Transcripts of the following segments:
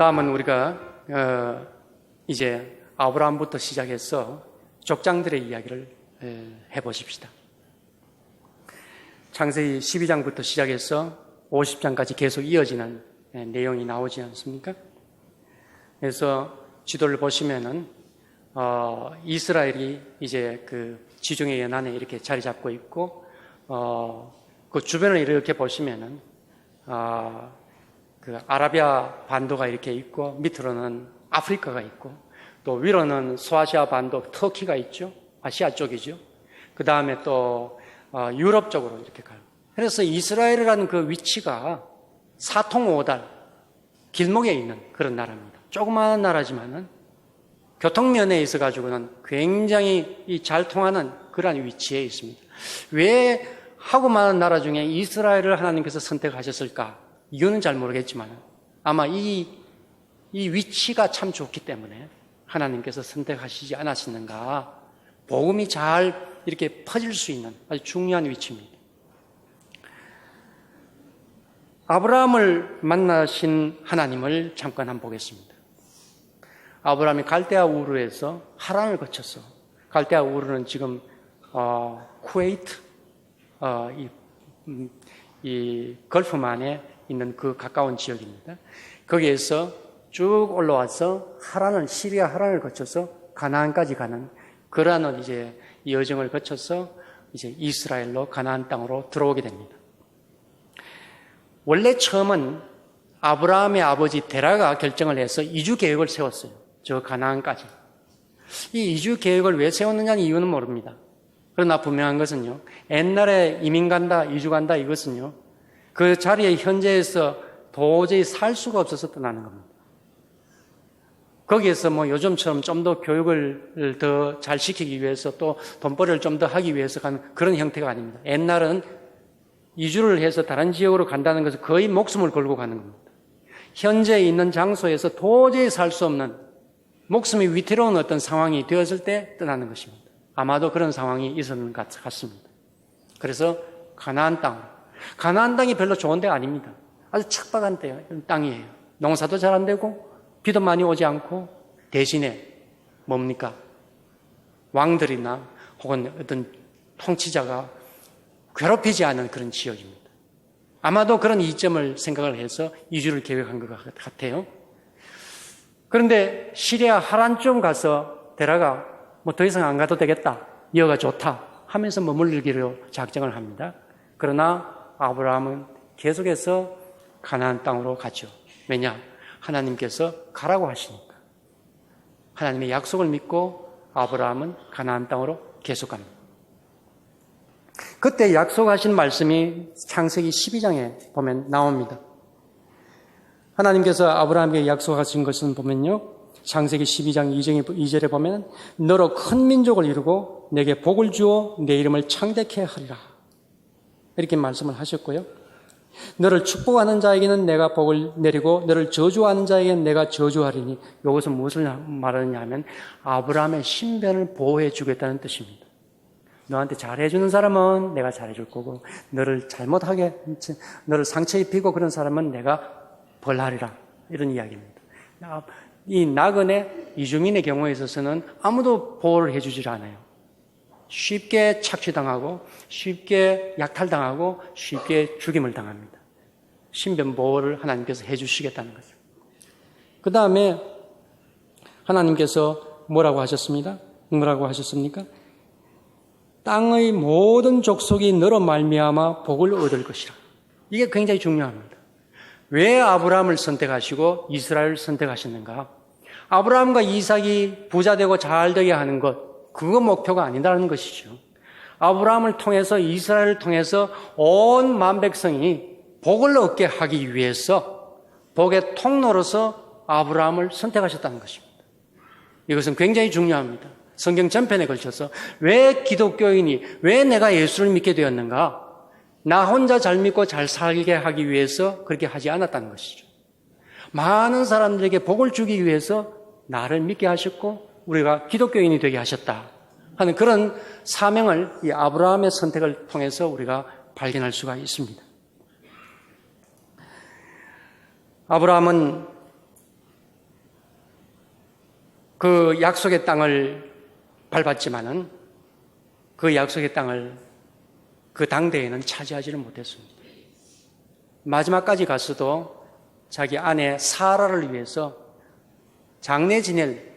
다음은 우리가 어, 이제 아브라함부터 시작해서 족장들의 이야기를 에, 해보십시다. 창세기 12장부터 시작해서 50장까지 계속 이어지는 에, 내용이 나오지 않습니까? 그래서 지도를 보시면은 어, 이스라엘이 이제 그 지중해 연안에 이렇게 자리 잡고 있고 어, 그 주변을 이렇게 보시면은 아, 그 아라비아 반도가 이렇게 있고 밑으로는 아프리카가 있고 또 위로는 소아시아 반도 터키가 있죠. 아시아 쪽이죠. 그 다음에 또 어, 유럽 쪽으로 이렇게 가요. 그래서 이스라엘이라는 그 위치가 사통오달 길목에 있는 그런 나라입니다. 조그마한 나라지만은 교통면에 있어 가지고는 굉장히 이 잘 통하는 그러한 위치에 있습니다. 왜 하고 많은 나라 중에 이스라엘을 하나님께서 선택하셨을까? 이유는 잘 모르겠지만 아마 이, 이 위치가 참 좋기 때문에 하나님께서 선택하시지 않았었는가. 복음이 잘 이렇게 퍼질 수 있는 아주 중요한 위치입니다. 아브라함을 만나신 하나님을 잠깐 한번 보겠습니다. 아브라함이 갈대아 우르에서 하란을 거쳐서 갈대아 우르는 지금 어, 쿠웨이트 어, 이, 음, 이 걸프만에 있는 그 가까운 지역입니다. 거기에서 쭉 올라와서 하란을 시리아 하란을 거쳐서 가나안까지 가는 그러한 이제 여정을 거쳐서 이제 이스라엘로 가나안 땅으로 들어오게 됩니다. 원래 처음은 아브라함의 아버지 데라가 결정을 해서 이주 계획을 세웠어요. 저 가나안까지. 이 이주 계획을 왜 세웠느냐는 이유는 모릅니다. 그러나 분명한 것은요. 옛날에 이민 간다, 이주 간다 이것은요. 그 자리에 현재에서 도저히 살 수가 없어서 떠나는 겁니다. 거기에서 뭐 요즘처럼 좀 더 교육을 더 잘 시키기 위해서 또 돈벌이를 좀 더 하기 위해서 가는 그런 형태가 아닙니다. 옛날은 이주를 해서 다른 지역으로 간다는 것은 거의 목숨을 걸고 가는 겁니다. 현재 있는 장소에서 도저히 살 수 없는 목숨이 위태로운 어떤 상황이 되었을 때 떠나는 것입니다. 아마도 그런 상황이 있었는 것 같습니다. 그래서 가나안 땅, 가나안 땅이 별로 좋은 데가 아닙니다. 아주 척박한 땅이에요. 농사도 잘 안 되고 비도 많이 오지 않고 대신에 뭡니까? 왕들이나 혹은 어떤 통치자가 괴롭히지 않은 그런 지역입니다. 아마도 그런 이점을 생각을 해서 이주를 계획한 것 같아요. 그런데 시리아 하란쯤 가서 데라가 뭐 더 이상 안 가도 되겠다. 여가 좋다. 하면서 머물기로 작정을 합니다. 그러나 아브라함은 계속해서 가나안 땅으로 가죠. 왜냐? 하나님께서 가라고 하시니까. 하나님의 약속을 믿고 아브라함은 가나안 땅으로 계속 갑니다. 그때 약속하신 말씀이 창세기 12장에 보면 나옵니다. 하나님께서 아브라함에게 약속하신 것은 보면요. 창세기 12장 2절에 보면 너로 큰 민족을 이루고 내게 복을 주어 내 이름을 창대케 하리라. 이렇게 말씀을 하셨고요. 너를 축복하는 자에게는 내가 복을 내리고 너를 저주하는 자에게는 내가 저주하리니 이것은 무엇을 말하느냐 하면 아브라함의 신변을 보호해 주겠다는 뜻입니다. 너한테 잘해주는 사람은 내가 잘해줄 거고 너를 잘못하게 너를 상처 입히고 그런 사람은 내가 벌하리라 이런 이야기입니다. 이 나그네 이주민의 경우에 있어서는 아무도 보호를 해주질 않아요. 쉽게 착취당하고 쉽게 약탈당하고 쉽게 죽임을 당합니다. 신변 보호를 하나님께서 해주시겠다는 거죠. 그 다음에 하나님께서 뭐라고 하셨습니다? 뭐라고 하셨습니까? 땅의 모든 족속이 너로 말미암아 복을 얻을 것이라. 이게 굉장히 중요합니다. 왜 아브라함을 선택하시고 이스라엘을 선택하셨는가? 아브라함과 이삭이 부자 되고 잘 되게 하는 것, 그거 목표가 아니다는 것이죠. 아브라함을 통해서 이스라엘을 통해서 온 만백성이 복을 얻게 하기 위해서 복의 통로로서 아브라함을 선택하셨다는 것입니다. 이것은 굉장히 중요합니다. 성경 전편에 걸쳐서 왜 기독교인이 왜 내가 예수를 믿게 되었는가? 나 혼자 잘 믿고 잘 살게 하기 위해서 그렇게 하지 않았다는 것이죠. 많은 사람들에게 복을 주기 위해서 나를 믿게 하셨고 우리가 기독교인이 되게 하셨다 하는 그런 사명을 이 아브라함의 선택을 통해서 우리가 발견할 수가 있습니다. 아브라함은 그 약속의 땅을 밟았지만은 그 약속의 땅을 그 당대에는 차지하지를 못했습니다. 마지막까지 갔어도 자기 아내 사라를 위해서 장례 지낼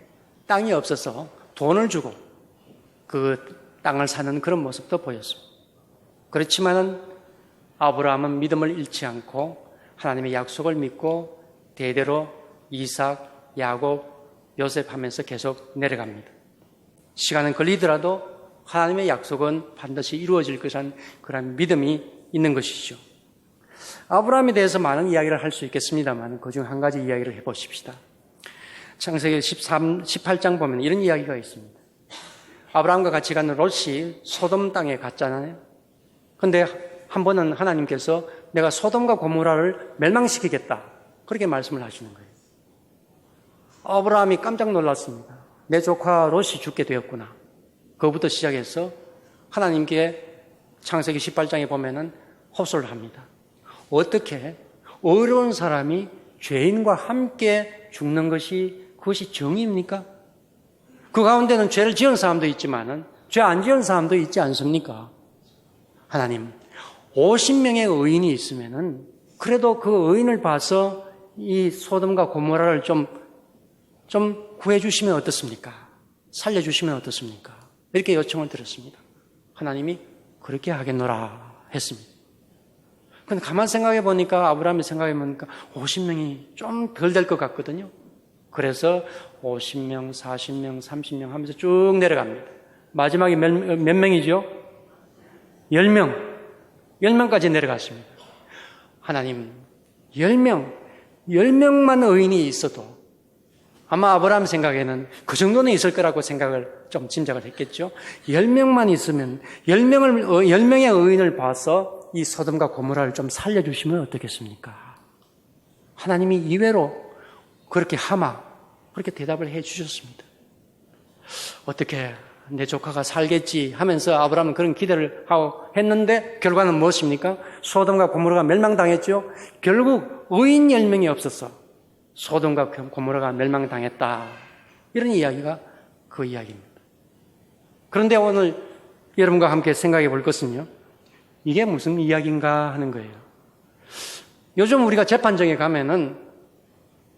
땅이 없어서 돈을 주고 그 땅을 사는 그런 모습도 보였습니다. 그렇지만은 아브라함은 믿음을 잃지 않고 하나님의 약속을 믿고 대대로 이삭, 야곱, 요셉 하면서 계속 내려갑니다. 시간은 걸리더라도 하나님의 약속은 반드시 이루어질 것이란 그런 믿음이 있는 것이죠. 아브라함에 대해서 많은 이야기를 할 수 있겠습니다만 그중 한 가지 이야기를 해보십시다. 창세기 13, 18장 보면 이런 이야기가 있습니다. 아브라함과 같이 가는 롯이 소돔 땅에 갔잖아요. 근데 한 번은 하나님께서 내가 소돔과 고모라를 멸망시키겠다. 그렇게 말씀을 하시는 거예요. 아브라함이 깜짝 놀랐습니다. 내 조카 롯이 죽게 되었구나. 그부터 시작해서 하나님께 창세기 18장에 보면은 호소를 합니다. 어떻게 어려운 사람이 죄인과 함께 죽는 것이 그것이 정의입니까? 그 가운데는 죄를 지은 사람도 있지만은 죄 안 지은 사람도 있지 않습니까? 하나님, 50명의 의인이 있으면은 그래도 그 의인을 봐서 이 소돔과 고모라를 좀, 좀 구해주시면 어떻습니까? 살려주시면 어떻습니까? 이렇게 요청을 드렸습니다. 하나님이 그렇게 하겠노라 했습니다. 근데 가만 생각해 보니까 아브라함이 생각해 보니까 50명이 좀 덜 될 것 같거든요. 그래서 50명, 40명, 30명 하면서 쭉 내려갑니다. 마지막에 몇, 몇 명이죠? 10명. 10명까지 내려갔습니다. 하나님, 10명, 10명만 의인이 있어도 아마 아브라함 생각에는 그 정도는 있을 거라고 생각을 좀 짐작을 했겠죠. 10명만 있으면 10명을 10명의 의인을 봐서 이 소돔과 고모라를 좀 살려 주시면 어떻겠습니까? 하나님이 이외로 그렇게 하마 그렇게 대답을 해 주셨습니다. 어떻게 내 조카가 살겠지 하면서 아브라함은 그런 기대를 하고 했는데 결과는 무엇입니까? 소돔과 고모라가 멸망당했죠. 결국 의인 10명이 없었어. 소돔과 고모라가 멸망당했다. 이런 이야기가 그 이야기입니다. 그런데 오늘 여러분과 함께 생각해 볼 것은요. 이게 무슨 이야기인가 하는 거예요. 요즘 우리가 재판정에 가면은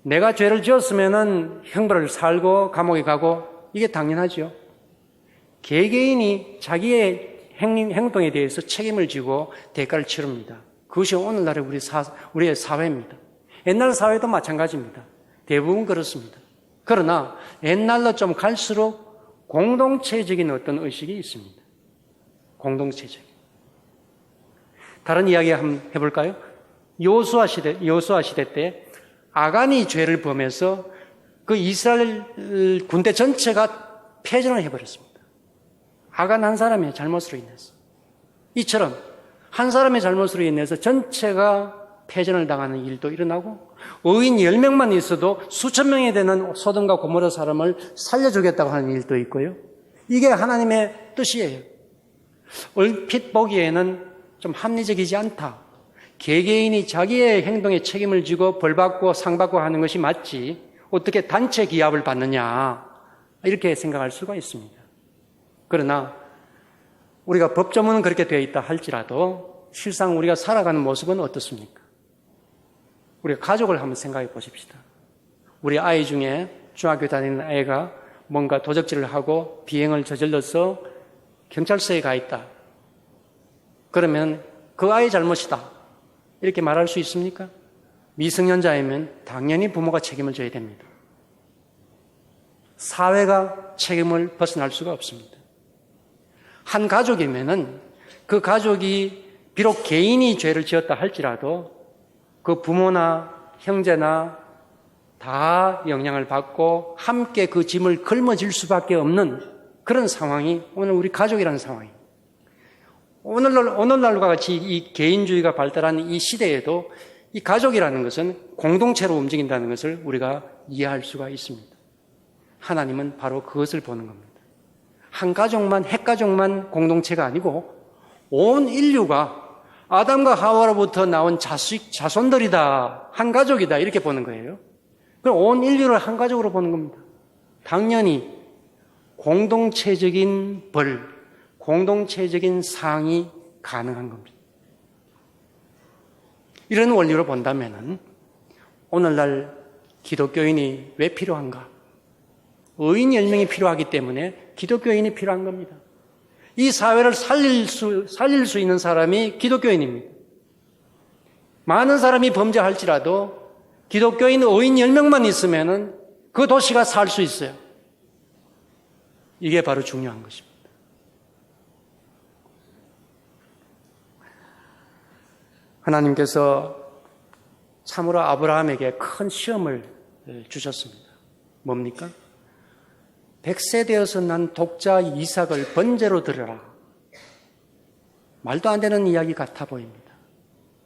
내가 죄를 지었으면은 형벌을 살고 감옥에 가고 이게 당연하죠. 개개인이 자기의 행, 동에 대해서 책임을 지고 대가를 치릅니다. 그것이 오늘날의 우리 사, 우리의 사회입니다. 옛날 사회도 마찬가지입니다. 대부분 그렇습니다. 그러나 옛날로 좀 갈수록 공동체적인 어떤 의식이 있습니다. 공동체적인. 다른 이야기 한번 해볼까요? 요수아 시대, 요수아 시대 때 아간이 죄를 범해서 그 이스라엘 군대 전체가 패전을 해버렸습니다. 아간 한 사람의 잘못으로 인해서. 이처럼 한 사람의 잘못으로 인해서 전체가 패전을 당하는 일도 일어나고 의인 10명만 있어도 수천 명이 되는 소돔과 고모라 사람을 살려주겠다고 하는 일도 있고요. 이게 하나님의 뜻이에요. 얼핏 보기에는 좀 합리적이지 않다. 개개인이 자기의 행동에 책임을 지고 벌받고 상받고 하는 것이 맞지. 어떻게 단체 기합을 받느냐. 이렇게 생각할 수가 있습니다. 그러나 우리가 법조문은 그렇게 되어 있다 할지라도 실상 우리가 살아가는 모습은 어떻습니까? 우리가 가족을 한번 생각해 보십시다. 우리 아이 중에 중학교 다니는 아이가 뭔가 도적질을 하고 비행을 저질러서 경찰서에 가 있다. 그러면 그 아이 잘못이다. 이렇게 말할 수 있습니까? 미성년자이면 당연히 부모가 책임을 져야 됩니다. 사회가 책임을 벗어날 수가 없습니다. 한 가족이면은 그 가족이 비록 개인이 죄를 지었다 할지라도 그 부모나 형제나 다 영향을 받고 함께 그 짐을 걸머질 수밖에 없는 그런 상황이 오늘 우리 가족이라는 상황입니다. 오늘날, 오늘날과 같이 이 개인주의가 발달하는 이 시대에도 이 가족이라는 것은 공동체로 움직인다는 것을 우리가 이해할 수가 있습니다. 하나님은 바로 그것을 보는 겁니다. 한 가족만, 핵가족만 공동체가 아니고 온 인류가 아담과 하와로부터 나온 자식, 자손들이다. 한 가족이다. 이렇게 보는 거예요. 그럼 온 인류를 한 가족으로 보는 겁니다. 당연히 공동체적인 벌, 공동체적인 상이 가능한 겁니다. 이런 원리로 본다면은 오늘날 기독교인이 왜 필요한가? 의인 10명이 필요하기 때문에 기독교인이 필요한 겁니다. 이 사회를 살릴 수, 살릴 수 있는 사람이 기독교인입니다. 많은 사람이 범죄할지라도 기독교인 의인 10명만 있으면은 그 도시가 살 수 있어요. 이게 바로 중요한 것입니다. 하나님께서 참으로 아브라함에게 큰 시험을 주셨습니다. 뭡니까? 백세 되어서 난 독자 이삭을 번제로 드려라. 말도 안 되는 이야기 같아 보입니다.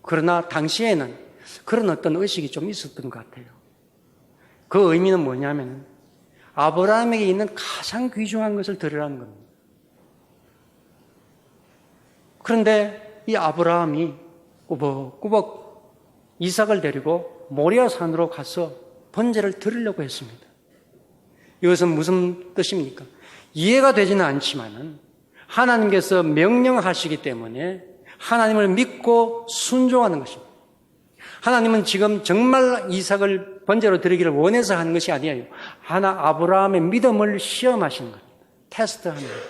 그러나 당시에는 그런 어떤 의식이 좀 있었던 것 같아요. 그 의미는 뭐냐면 아브라함에게 있는 가장 귀중한 것을 드리라는 겁니다. 그런데 이 아브라함이 꾸벅꾸벅 이삭을 데리고 모리아 산으로 가서 번제를 드리려고 했습니다. 이것은 무슨 뜻입니까? 이해가 되지는 않지만은 하나님께서 명령하시기 때문에 하나님을 믿고 순종하는 것입니다. 하나님은 지금 정말 이삭을 번제로 드리기를 원해서 하는 것이 아니에요. 하나 아브라함의 믿음을 시험하시는 겁니다. 테스트하는 거예요.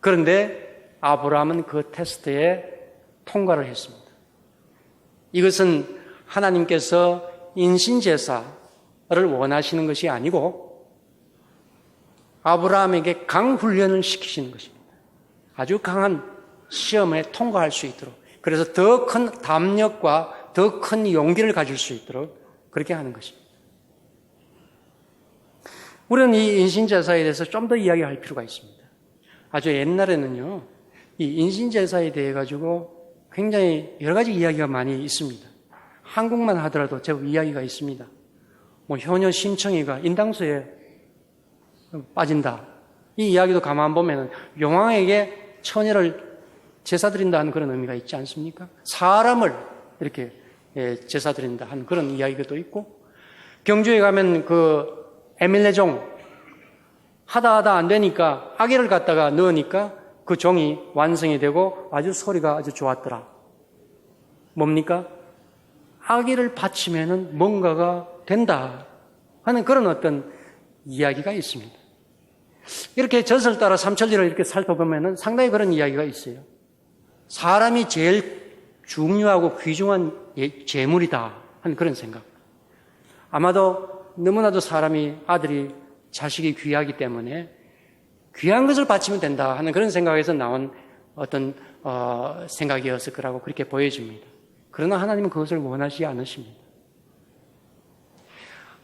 그런데 아브라함은 그 테스트에 통과를 했습니다. 이것은 하나님께서 인신제사를 원하시는 것이 아니고 아브라함에게 강훈련을 시키시는 것입니다. 아주 강한 시험에 통과할 수 있도록 그래서 더 큰 담력과 더 큰 용기를 가질 수 있도록 그렇게 하는 것입니다. 우리는 이 인신제사에 대해서 좀 더 이야기할 필요가 있습니다. 아주 옛날에는요, 이 인신제사에 대해 가지고 굉장히 여러 가지 이야기가 많이 있습니다. 한국만 하더라도 제법 이야기가 있습니다. 뭐 효녀 심청이가 인당수에 빠진다. 이 이야기도 가만 보면 용왕에게 처녀를 제사 드린다 하는 그런 의미가 있지 않습니까? 사람을 이렇게 예, 제사 드린다 하는 그런 이야기가 또 있고 경주에 가면 그 에밀레종 하다 하다 안 되니까 아기를 갖다가 넣으니까 그 종이 완성이 되고 아주 소리가 아주 좋았더라. 뭡니까? 아기를 바치면은 뭔가가 된다 하는 그런 어떤 이야기가 있습니다. 이렇게 전설 따라 삼천리를 이렇게 살펴보면은 상당히 그런 이야기가 있어요. 사람이 제일 중요하고 귀중한 예, 재물이다 하는 그런 생각. 아마도 너무나도 사람이 아들이 자식이 귀하기 때문에 귀한 것을 바치면 된다 하는 그런 생각에서 나온 어떤 어, 생각이었을 거라고 그렇게 보여집니다. 그러나 하나님은 그것을 원하지 않으십니다.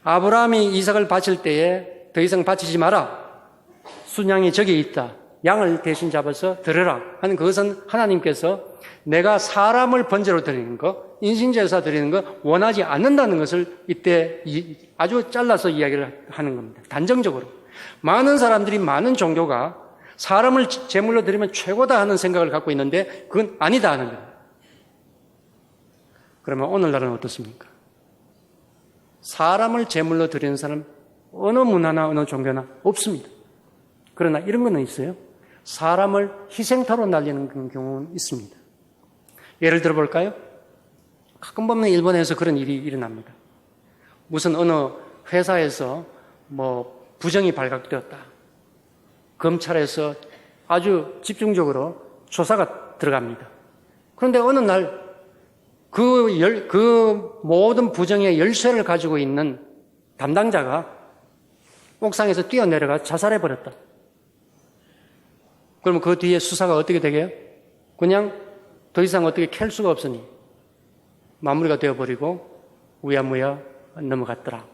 아브라함이 이삭을 바칠 때에 더 이상 바치지 마라. 순양이 저기 있다. 양을 대신 잡아서 들으라 하는 그것은 하나님께서 내가 사람을 번제로 드리는 거, 인신제사 드리는 거 원하지 않는다는 것을 이때 아주 잘라서 이야기를 하는 겁니다. 단정적으로. 많은 사람들이 많은 종교가 사람을 제물로 드리면 최고다 하는 생각을 갖고 있는데 그건 아니다 하는 거예요. 그러면 오늘날은 어떻습니까? 사람을 제물로 드리는 사람 어느 문화나 어느 종교나 없습니다. 그러나 이런 거는 있어요. 사람을 희생타로 날리는 경우는 있습니다. 예를 들어 볼까요? 가끔 보면 일본에서 그런 일이 일어납니다. 무슨 어느 회사에서 뭐 부정이 발각되었다. 검찰에서 아주 집중적으로 조사가 들어갑니다. 그런데 어느 날 그, 열, 그 모든 부정의 열쇠를 가지고 있는 담당자가 옥상에서 뛰어내려가 자살해버렸다. 그러면 그 뒤에 수사가 어떻게 되게요? 그냥 더 이상 어떻게 캘 수가 없으니 마무리가 되어버리고 우야무야 넘어갔더라.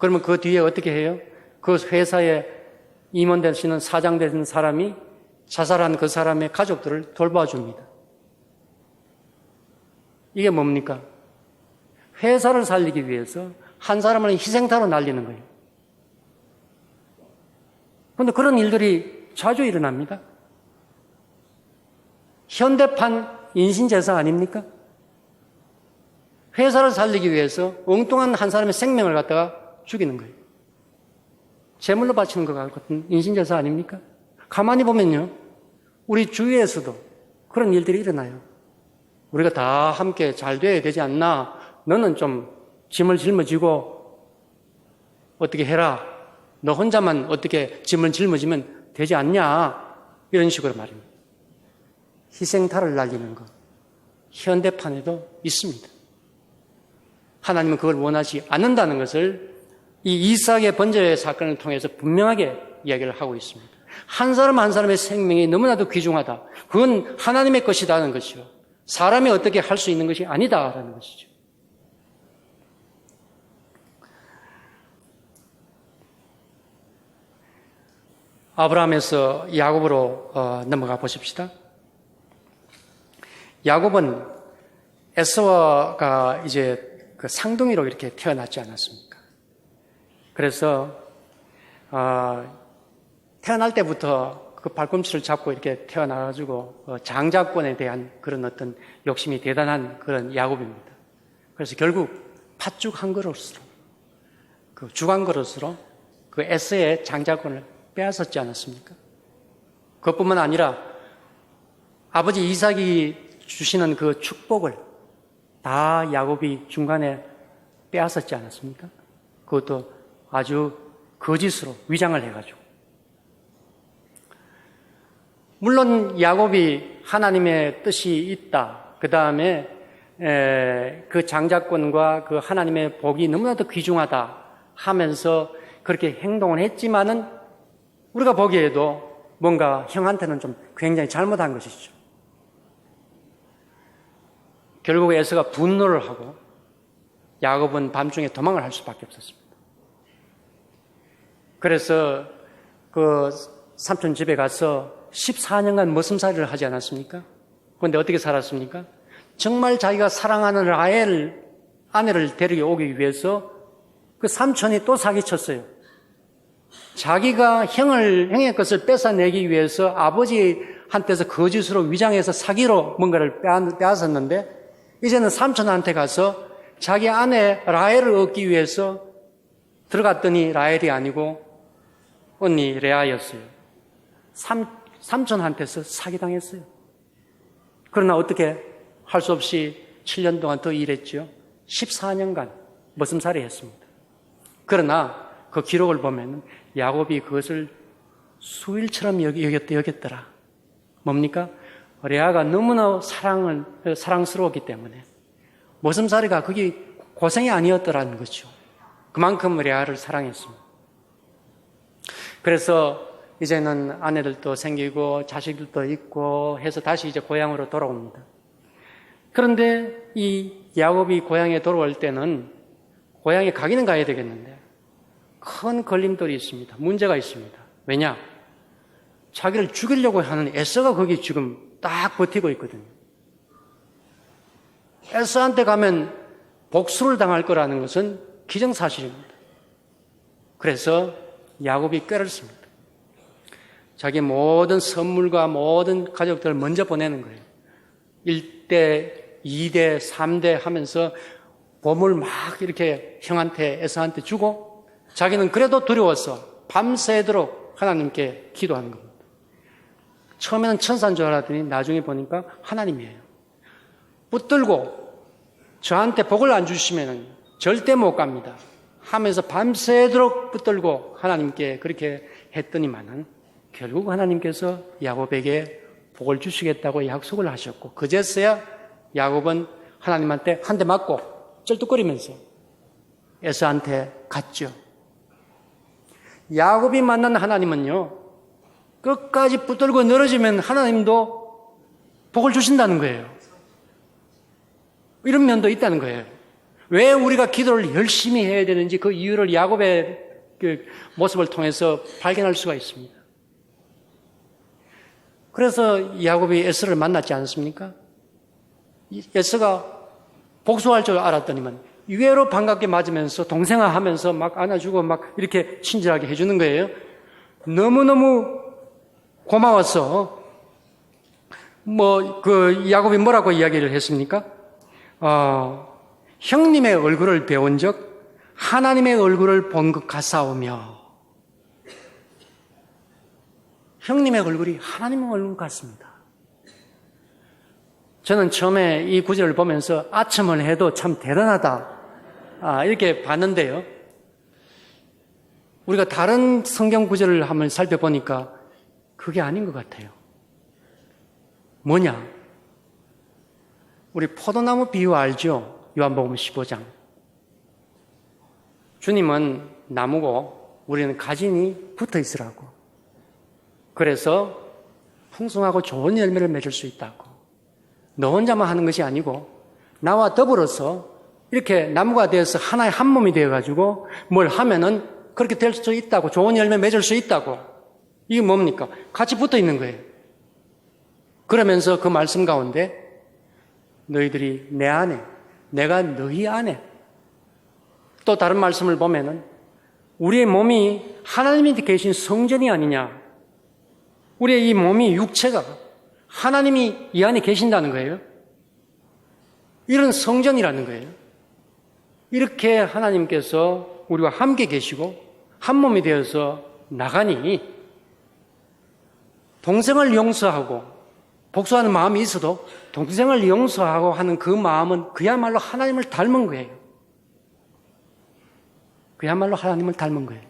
그러면 그 뒤에 어떻게 해요? 그 회사에 임원 되시는 사장 되는 사람이 자살한 그 사람의 가족들을 돌봐줍니다. 이게 뭡니까? 회사를 살리기 위해서 한 사람을 희생타로 날리는 거예요. 그런데 그런 일들이 자주 일어납니다. 현대판 인신제사 아닙니까? 회사를 살리기 위해서 엉뚱한 한 사람의 생명을 갖다가 죽이는 거예요. 제물로 바치는 것 같은 인신제사 아닙니까? 가만히 보면요. 우리 주위에서도 그런 일들이 일어나요. 우리가 다 함께 잘 돼야 되지 않나? 너는 좀 짐을 짊어지고 어떻게 해라. 너 혼자만 어떻게 짐을 짊어지면 되지 않냐? 이런 식으로 말입니다. 희생탈을 날리는 것. 현대판에도 있습니다. 하나님은 그걸 원하지 않는다는 것을 이 이삭의 번제의 사건을 통해서 분명하게 이야기를 하고 있습니다. 한 사람 한 사람의 생명이 너무나도 귀중하다. 그건 하나님의 것이다는 것이요. 사람이 어떻게 할 수 있는 것이 아니다라는 것이죠. 아브라함에서 야곱으로 어, 넘어가 보십시다. 야곱은 에서가 이제 그 상둥이로 이렇게 태어났지 않았습니까? 그래서 어, 태어날 때부터 그 발꿈치를 잡고 이렇게 태어나가지고 어, 장자권에 대한 그런 어떤 욕심이 대단한 그런 야곱입니다. 그래서 결국 팥죽 한 그릇으로 그죽한 그릇으로 그 에서의 장자권을 빼앗았지 않았습니까? 그것뿐만 아니라 아버지 이삭이 주시는 그 축복을 다 야곱이 중간에 빼앗았지 않았습니까? 그것도 아주 거짓으로 위장을 해가지고. 물론 야곱이 하나님의 뜻이 있다. 그 다음에 그 장자권과 그 하나님의 복이 너무나도 귀중하다 하면서 그렇게 행동을 했지만은 우리가 보기에도 뭔가 형한테는 좀 굉장히 잘못한 것이죠. 결국 에서가 분노를 하고 야곱은 밤중에 도망을 할 수밖에 없었습니다. 그래서 그 삼촌 집에 가서 14년간 머슴살이를 하지 않았습니까? 그런데 어떻게 살았습니까? 정말 자기가 사랑하는 라엘 아내를 데리고 오기 위해서 그 삼촌이 또 사기쳤어요. 자기가 형을, 형의 것을 뺏어내기 위해서 아버지한테서 거짓으로 위장해서 사기로 뭔가를 빼앗았는데 이제는 삼촌한테 가서 자기 아내 라헬을 얻기 위해서 들어갔더니 라헬이 아니고 언니 레아였어요. 삼, 삼촌한테서 사기당했어요. 그러나 어떻게 할 수 없이 7년 동안 더 일했죠. 14년간 머슴살이 했습니다. 그러나 그 기록을 보면 야곱이 그것을 수일처럼 여겼, 여겼더라. 뭡니까? 레아가 너무나 사랑을, 사랑스러웠기 때문에 모슴살이가 그게 고생이 아니었더라는 거죠. 그만큼 레아를 사랑했습니다. 그래서 이제는 아내들도 생기고 자식들도 있고 해서 다시 이제 고향으로 돌아옵니다. 그런데 이 야곱이 고향에 돌아올 때는 고향에 가기는 가야 되겠는데 큰 걸림돌이 있습니다. 문제가 있습니다. 왜냐? 자기를 죽이려고 하는 에서가 거기 지금 딱 버티고 있거든요. 에스한테 가면 복수를 당할 거라는 것은 기정사실입니다. 그래서 야곱이 꾀를씁니다. 자기 모든 선물과 모든 가족들을 먼저 보내는 거예요. 1대, 2대, 3대 하면서 보물 막 이렇게 형한테, 에서한테 주고 자기는 그래도 두려워서 밤새도록 하나님께 기도하는 겁니다. 처음에는 천사인 줄 알았더니 나중에 보니까 하나님이에요. 붙들고 저한테 복을 안 주시면 절대 못 갑니다. 하면서 밤새도록 붙들고 하나님께 그렇게 했더니만은 결국 하나님께서 야곱에게 복을 주시겠다고 약속을 하셨고 그제서야 야곱은 하나님한테 한 대 맞고 쩔뚝거리면서 에서한테 갔죠. 야곱이 만난 하나님은요, 끝까지 붙들고 늘어지면 하나님도 복을 주신다는 거예요. 이런 면도 있다는 거예요. 왜 우리가 기도를 열심히 해야 되는지 그 이유를 야곱의 그 모습을 통해서 발견할 수가 있습니다. 그래서 야곱이 에스를 만났지 않습니까? 에스가 복수할 줄 알았더니만 의외로 반갑게 맞으면서 동생아 하면서 막 안아주고 막 이렇게 친절하게 해주는 거예요. 너무너무 고마웠어. 뭐, 그, 야곱이 뭐라고 이야기를 했습니까? 어, 형님의 얼굴을 배운 적 하나님의 얼굴을 본 것 같사오며 형님의 얼굴이 하나님의 얼굴 같습니다. 저는 처음에 이 구절을 보면서 아첨을 해도 참 대단하다. 아, 이렇게 봤는데요. 우리가 다른 성경 구절을 한번 살펴보니까 그게 아닌 것 같아요. 뭐냐? 우리 포도나무 비유 알죠? 요한복음 15장. 주님은 나무고 우리는 가진이 붙어 있으라고. 그래서 풍성하고 좋은 열매를 맺을 수 있다고. 너 혼자만 하는 것이 아니고 나와 더불어서 이렇게 나무가 되어서 하나의 한 몸이 되어가지고 뭘 하면은 그렇게 될 수 있다고 좋은 열매 맺을 수 있다고 이게 뭡니까? 같이 붙어 있는 거예요. 그러면서 그 말씀 가운데 너희들이 내 안에 내가 너희 안에 또 다른 말씀을 보면은 우리의 몸이 하나님이 계신 성전이 아니냐 우리의 이 몸이 육체가 하나님이 이 안에 계신다는 거예요. 이런 성전이라는 거예요. 이렇게 하나님께서 우리와 함께 계시고 한 몸이 되어서 나가니 동생을 용서하고 복수하는 마음이 있어도 동생을 용서하고 하는 그 마음은 그야말로 하나님을 닮은 거예요. 그야말로 하나님을 닮은 거예요.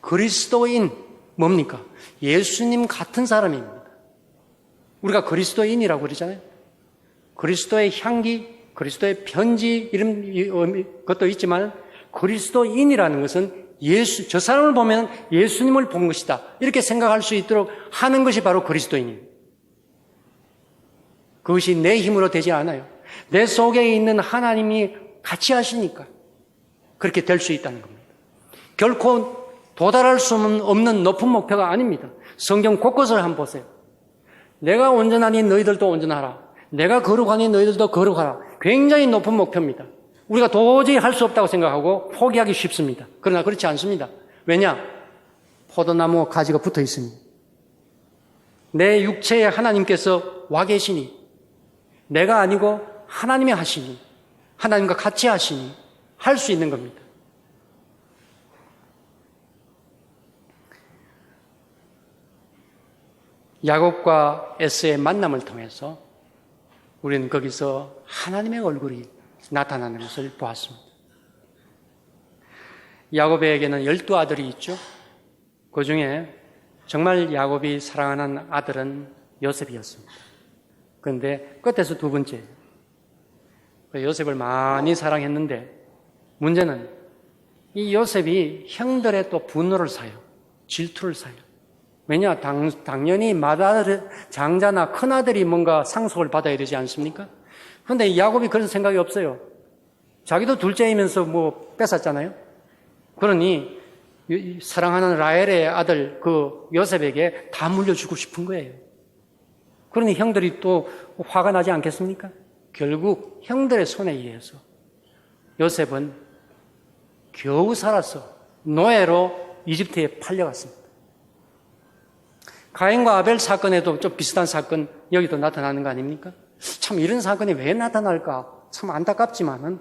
그리스도인 뭡니까? 예수님 같은 사람입니다. 우리가 그리스도인이라고 그러잖아요. 그리스도의 향기, 그리스도의 편지 이런 것도 있지만 그리스도인이라는 것은 예수 저 사람을 보면 예수님을 본 것이다 이렇게 생각할 수 있도록 하는 것이 바로 그리스도인입니다. 그것이 내 힘으로 되지 않아요. 내 속에 있는 하나님이 같이 하시니까 그렇게 될 수 있다는 겁니다. 결코 도달할 수 없는 높은 목표가 아닙니다. 성경 곳곳을 한번 보세요. 내가 온전하니 너희들도 온전하라. 내가 거룩하니 너희들도 거룩하라. 굉장히 높은 목표입니다. 우리가 도저히 할 수 없다고 생각하고 포기하기 쉽습니다. 그러나 그렇지 않습니다. 왜냐? 포도나무 가지가 붙어 있으니. 내 육체에 하나님께서 와 계시니. 내가 아니고 하나님이 하시니. 하나님과 같이 하시니. 할 수 있는 겁니다. 야곱과 에스의 만남을 통해서 우리는 거기서 하나님의 얼굴이 나타나는 것을 보았습니다. 야곱에게는 열두 아들이 있죠. 그 중에 정말 야곱이 사랑하는 아들은 요셉이었습니다. 그런데 끝에서 두 번째. 그 요셉을 많이 사랑했는데 문제는 이 요셉이 형들의 또 분노를 사요. 질투를 사요. 왜냐? 당, 당연히 맏아들, 장자나 큰아들이 뭔가 상속을 받아야 되지 않습니까? 그런데 야곱이 그런 생각이 없어요. 자기도 둘째이면서 뭐 뺏었잖아요. 그러니 사랑하는 라헬의 아들 그 요셉에게 다 물려주고 싶은 거예요. 그러니 형들이 또 화가 나지 않겠습니까? 결국 형들의 손에 의해서 요셉은 겨우 살아서 노예로 이집트에 팔려갔습니다. 가인과 아벨 사건에도 좀 비슷한 사건 여기도 나타나는 거 아닙니까? 참 이런 사건이 왜 나타날까? 참 안타깝지만은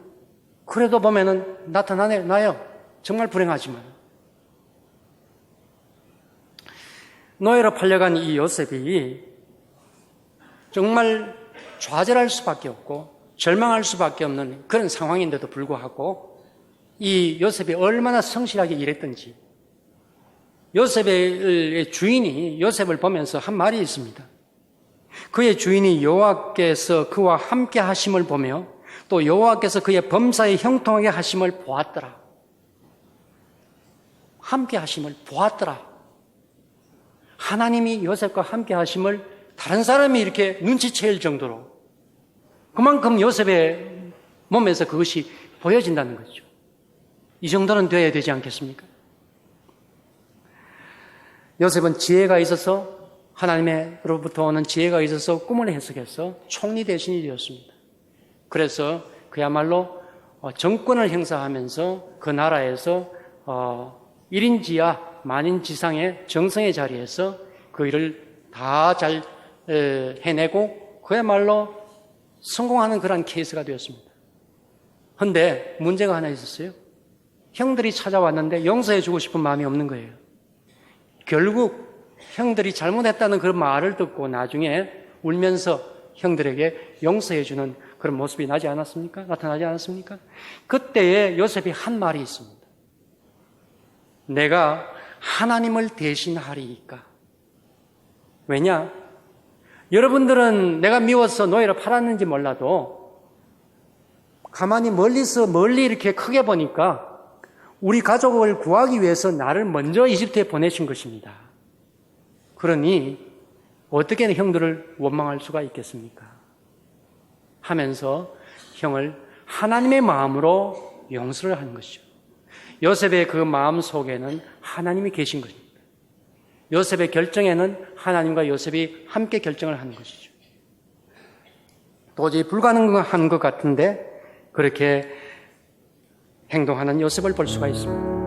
그래도 보면은 나타나네 나요. 정말 불행하지만 노예로 팔려간 이 요셉이 정말 좌절할 수밖에 없고 절망할 수밖에 없는 그런 상황인데도 불구하고 이 요셉이 얼마나 성실하게 일했던지 요셉의 주인이 요셉을 보면서 한 말이 있습니다. 그의 주인이 여호와께서 그와 함께 하심을 보며 또 여호와께서 그의 범사에 형통하게 하심을 보았더라. 함께 하심을 보았더라. 하나님이 요셉과 함께 하심을 다른 사람이 이렇게 눈치채일 정도로 그만큼 요셉의 몸에서 그것이 보여진다는 거죠. 이 정도는 되어야 되지 않겠습니까? 요셉은 지혜가 있어서 하나님으로부터 오는 지혜가 있어서 꿈을 해석해서 총리 대신이 되었습니다. 그래서 그야말로 어, 정권을 행사하면서 그 나라에서 1인 지하 어, 만인 지상의 정성의 자리에서 그 일을 다 잘 해내고 그야말로 성공하는 그러한 케이스가 되었습니다. 근데 문제가 하나 있었어요. 형들이 찾아왔는데 용서해 주고 싶은 마음이 없는 거예요. 결국 형들이 잘못했다는 그런 말을 듣고 나중에 울면서 형들에게 용서해 주는 그런 모습이 나지 않았습니까? 나타나지 않았습니까? 그때에 요셉이 한 말이 있습니다. 내가 하나님을 대신하리이까. 왜냐? 여러분들은 내가 미워서 노예로 팔았는지 몰라도 가만히 멀리서 멀리 이렇게 크게 보니까 우리 가족을 구하기 위해서 나를 먼저 이집트에 보내신 것입니다. 그러니 어떻게 형들을 원망할 수가 있겠습니까? 하면서 형을 하나님의 마음으로 용서를 하는 것이죠. 요셉의 그 마음 속에는 하나님이 계신 것입니다. 요셉의 결정에는 하나님과 요셉이 함께 결정을 하는 것이죠. 도저히 불가능한 것 같은데 그렇게 행동하는 요셉을 볼 수가 있습니다.